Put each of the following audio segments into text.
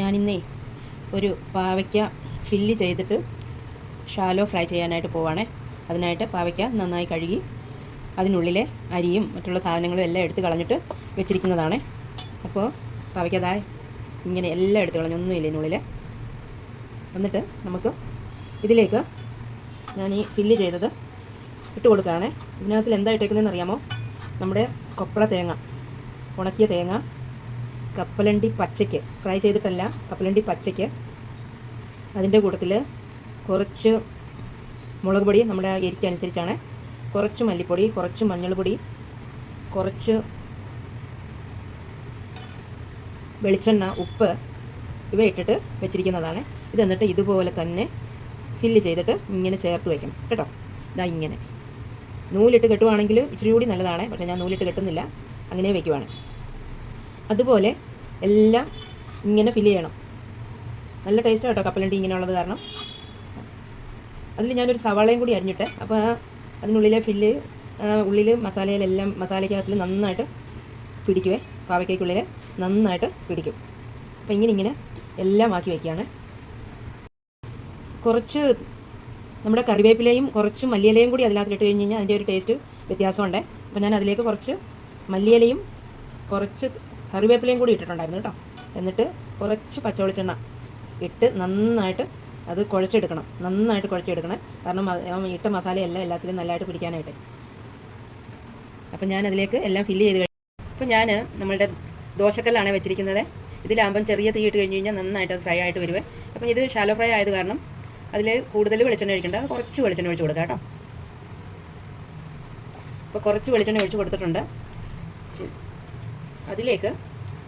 ഞാനിന്നേ ഒരു പാവയ്ക്ക ഫില്ല് ചെയ്തിട്ട് ഷാലോ ഫ്രൈ ചെയ്യാനായിട്ട് പോവാണേ. അതിനായിട്ട് പാവയ്ക്ക നന്നായി കഴുകി അതിനുള്ളിലെ അരിയും മറ്റുള്ള സാധനങ്ങളും എല്ലാം എടുത്ത് കളഞ്ഞിട്ട് വെച്ചിരിക്കുന്നതാണ്. അപ്പോൾ പാവയ്ക്ക ഇങ്ങനെ എല്ലാം എടുത്ത് കളഞ്ഞു. ഒന്നുമില്ല ഇതിനുള്ളിൽ എന്നിട്ട് നമുക്ക് ഇതിലേക്ക് ഞാൻ ഈ ഫില്ല് ചെയ്തത് ഇട്ട് കൊടുക്കുകയാണേ. ഇതിനകത്തിൽ എന്താ ഇട്ടേക്കുന്നതെന്ന് അറിയാമോ? നമ്മുടെ കൊപ്ര തേങ്ങ ഉണക്കിയ തേങ്ങ കപ്പലണ്ടി പച്ചയ്ക്ക്. ഫ്രൈ ചെയ്തിട്ടല്ല കപ്പലണ്ടി പച്ചയ്ക്ക്. അതിന്റെ കൂട്ടത്തിൽ കുറച്ച് മുളക് പൊടി നമ്മുടെ എരിക്കനുസരിച്ചാണ് കുറച്ച് മല്ലിപ്പൊടി കുറച്ച് മഞ്ഞൾപ്പൊടി കുറച്ച് വെളിച്ചെണ്ണ ഉപ്പ് ഇവ ഇട്ടിട്ട് വെച്ചിരിക്കുന്നതാണ്. ഇത് എന്നിട്ട് ഇതുപോലെ തന്നെ ഫില്ല് ചെയ്തിട്ട് ഇങ്ങനെ ചേർത്ത് വയ്ക്കണം കേട്ടോ? ഇതാ ഇങ്ങനെ. നൂലിട്ട് കെട്ടുവാണെങ്കിൽ ഇച്ചിരി കൂടി നല്ലതാണ്. പക്ഷേ ഞാൻ നൂലിട്ട് കെട്ടുന്നില്ല. അങ്ങനെ വയ്ക്കുവാണ് അതുപോലെ എല്ലാം ഇങ്ങനെ ഫില്ല് ചെയ്യണം. നല്ല ടേസ്റ്റ് കേട്ടോ കപ്പലണ്ടി ഇങ്ങനെയുള്ളത് കാരണം. അതിൽ ഞാനൊരു സവാളയും കൂടി അരിഞ്ഞിട്ട് അപ്പോൾ അതിനുള്ളിലെ ഫില്ല് ഉള്ളിൽ മസാലയിലെല്ലാം മസാലയ്ക്കകത്തിൽ നന്നായിട്ട് പിടിക്കുവേ പാവയ്ക്കുള്ളിൽ നന്നായിട്ട് പിടിക്കും. അപ്പോൾ ഇങ്ങനെ ഇങ്ങനെ എല്ലാം ആക്കി വയ്ക്കുകയാണ് കുറച്ച് നമ്മുടെ കറിവേപ്പിലയും കുറച്ച് മല്ലിയിലയും കൂടി അതിനകത്ത് ഇട്ട് കഴിഞ്ഞ് കഴിഞ്ഞാൽ അതിന്റെ ഒരു ടേസ്റ്റ് വ്യത്യാസമുണ്ട്. അപ്പോൾ ഞാൻ അതിലേക്ക് കുറച്ച് മല്ലിയിലയും കുറച്ച് കറിവേപ്പിലയും കൂടി ഇട്ടിട്ടുണ്ടായിരുന്നു കേട്ടോ. എന്നിട്ട് കുറച്ച് പച്ചവെളിച്ചെണ്ണ ഇട്ട് നന്നായിട്ട് അത് കുഴച്ചെടുക്കണം. നന്നായിട്ട് കുഴച്ചെടുക്കണം. കാരണം ഇട്ട മസാലയെല്ലാം എല്ലാത്തിലും നല്ലതായിട്ട് പിടിക്കാനായിട്ട്. അപ്പം ഞാൻ അതിലേക്ക് എല്ലാം ഫില്ല് ചെയ്ത് കഴിഞ്ഞു അപ്പം ഞാൻ നമ്മളുടെ ദോശക്കല്ലാണ് വെച്ചിരിക്കുന്നത്. ഇതിലാകുമ്പം ചെറിയ തീ ഇട്ട് കഴിഞ്ഞ് കഴിഞ്ഞാൽ നന്നായിട്ട് അത് ഫ്രൈ ആയിട്ട് വരുവേ. അപ്പം ഇത് ഷാലോ ഫ്രൈ ആയത് കാരണം അതിൽ കൂടുതൽ വെളിച്ചെണ്ണ ഒഴിക്കണ്ട. കുറച്ച് വെളിച്ചെണ്ണ ഒഴിച്ച് കൊടുക്കാം കേട്ടോ. അപ്പോൾ കുറച്ച് വെളിച്ചെണ്ണ ഒഴിച്ച് കൊടുത്തിട്ടുണ്ട്. അതിലേക്ക്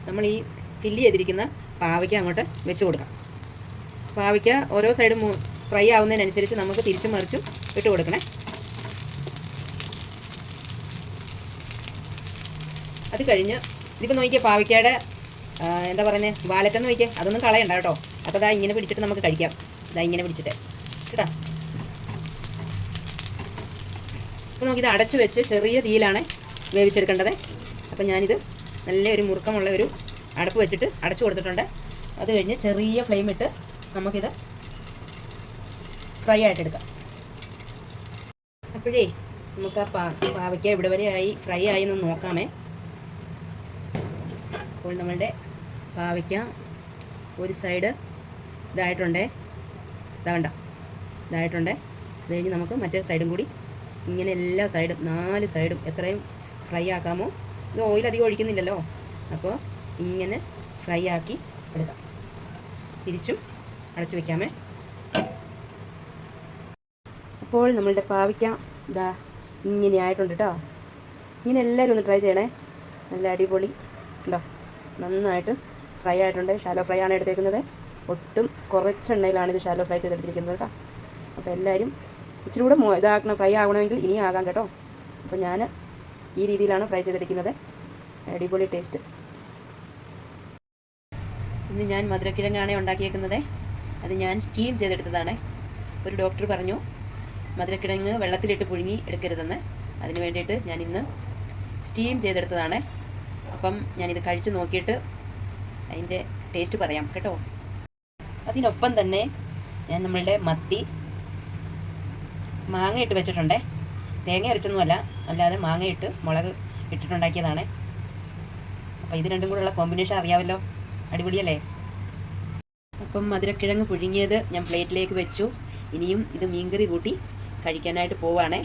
നമ്മൾ ഈ ഫില്ല് ചെയ്തിരിക്കുന്ന പാവയ്ക്ക അങ്ങോട്ട് വെച്ച് കൊടുക്കാം. പാവയ്ക്ക ഓരോ സൈഡും ഫ്രൈ ആവുന്നതിനനുസരിച്ച് നമുക്ക് തിരിച്ചും മറിച്ചും ഇട്ട് കൊടുക്കണേ. അത് കഴിഞ്ഞ് ഇതിപ്പോൾ നോക്കിയേ പാവയ്ക്കയുടെ എന്താ പറയുന്നത് വാലറ്റെന്ന് നോക്കിയാൽ അതൊന്നും കളയണ്ട കേട്ടോ. അപ്പോൾ അതാ ഇങ്ങനെ പിടിച്ചിട്ട് നമുക്ക് കഴിക്കാം. ഇതാ ഇങ്ങനെ പിടിച്ചിട്ട്. കേട്ടോ? അപ്പോൾ നമുക്കിത് അടച്ചു വെച്ച് ചെറിയ തീയിലാണ് വേവിച്ചെടുക്കേണ്ടത്. അപ്പോൾ ഞാനിത് നല്ലൊരു മുറുക്കമുള്ള ഒരു അടപ്പ് വെച്ചിട്ട് അടച്ചു കൊടുത്തിട്ടുണ്ട്. അത് കഴിഞ്ഞ് ചെറിയ ഫ്ലെയിം ഇട്ട് നമുക്കിത് ഫ്രൈ ആയിട്ടെടുക്കാം അപ്പോഴേ നമുക്ക് ആ പാ പാവയ്ക്ക ഇവിടെ വരെ ആയി ഫ്രൈ ആയി എന്ന് നോക്കാമേ. അപ്പോൾ നമ്മളുടെ പാവയ്ക്ക ഒരു സൈഡ് ഇതായിട്ടുണ്ടേ. ഇതാവണ്ട ഇതായിട്ടുണ്ടേ. അത് കഴിഞ്ഞ് നമുക്ക് മറ്റേ സൈഡും കൂടി ഇങ്ങനെ എല്ലാ സൈഡും നാല് സൈഡും എത്രയും ഫ്രൈ ആക്കാമോ ഇത് ഓയിൽ അധികം ഒഴിക്കുന്നില്ലല്ലോ. അപ്പോൾ ഇങ്ങനെ ഫ്രൈ ആക്കി എടുക്കാം. തിരിച്ചും അടച്ചു വെക്കാമേ. അപ്പോൾ നമ്മളുടെ പാവയ്ക്ക ഇതാ ഇങ്ങനെ ആയിട്ടുണ്ട് കേട്ടോ ഇങ്ങനെ എല്ലാവരും ഒന്ന് ട്രൈ ചെയ്യണേ. നല്ല അടിപൊളി ഉണ്ടോ? നന്നായിട്ട് ഫ്രൈ ആയിട്ടുണ്ട്. ഷാലോ ഫ്രൈ ആണ് എടുത്തേക്കുന്നത്. ഒട്ടും കുറച്ച് എണ്ണയിലാണ് ഇത് ഷാലോ ഫ്രൈ ചെയ്തെടുത്തിരിക്കുന്നത് കേട്ടോ അപ്പോൾ എല്ലാവരും ഇച്ചിരി കൂടെ ഇതാക്കണം. ഫ്രൈ ആകണമെങ്കിൽ ഇനിയും ആകാം കേട്ടോ. അപ്പോൾ ഞാൻ ഈ രീതിയിലാണ് ഫ്രൈ ചെയ്തെടുക്കുന്നത്. അടിപൊളി ടേസ്റ്റ് ഇന്ന് ഞാൻ മധുരക്കിഴങ്ങാണ് ഉണ്ടാക്കിയേക്കുന്നത്. അത് ഞാൻ സ്റ്റീം ചെയ്തെടുത്തതാണ്. ഒരു ഡോക്ടർ പറഞ്ഞു മധുരക്കിഴങ്ങ് വെള്ളത്തിലിട്ട് പുഴുങ്ങി എടുക്കരുതെന്ന്. അതിന് വേണ്ടിയിട്ട് ഞാൻ ഇന്ന് സ്റ്റീം ചെയ്തെടുത്തതാണ്. അപ്പം ഞാനിത് കഴിച്ച് നോക്കിയിട്ട് അതിന്റെ ടേസ്റ്റ് പറയാം കേട്ടോ. അതിനൊപ്പം തന്നെ ഞാൻ നമ്മളുടെ മത്തി മാങ്ങ ഇട്ട് വെച്ചിട്ടുണ്ടേ. തേങ്ങ അരച്ചൊന്നുമല്ല അല്ലാതെ മാങ്ങയിട്ട് മുളക് ഇട്ടിട്ടുണ്ടാക്കിയതാണ്. അപ്പോൾ ഇത് രണ്ടും കൂടെയുള്ള കോമ്പിനേഷൻ അറിയാമല്ലോ. അടിപൊളിയല്ലേ? അപ്പം മധുരക്കിഴങ്ങ് പുഴുങ്ങിയത് ഞാൻ പ്ലേറ്റിലേക്ക് വെച്ചു. ഇനിയും ഇത് മീൻകറി കൂട്ടി കഴിക്കാനായിട്ട് പോവാണേ.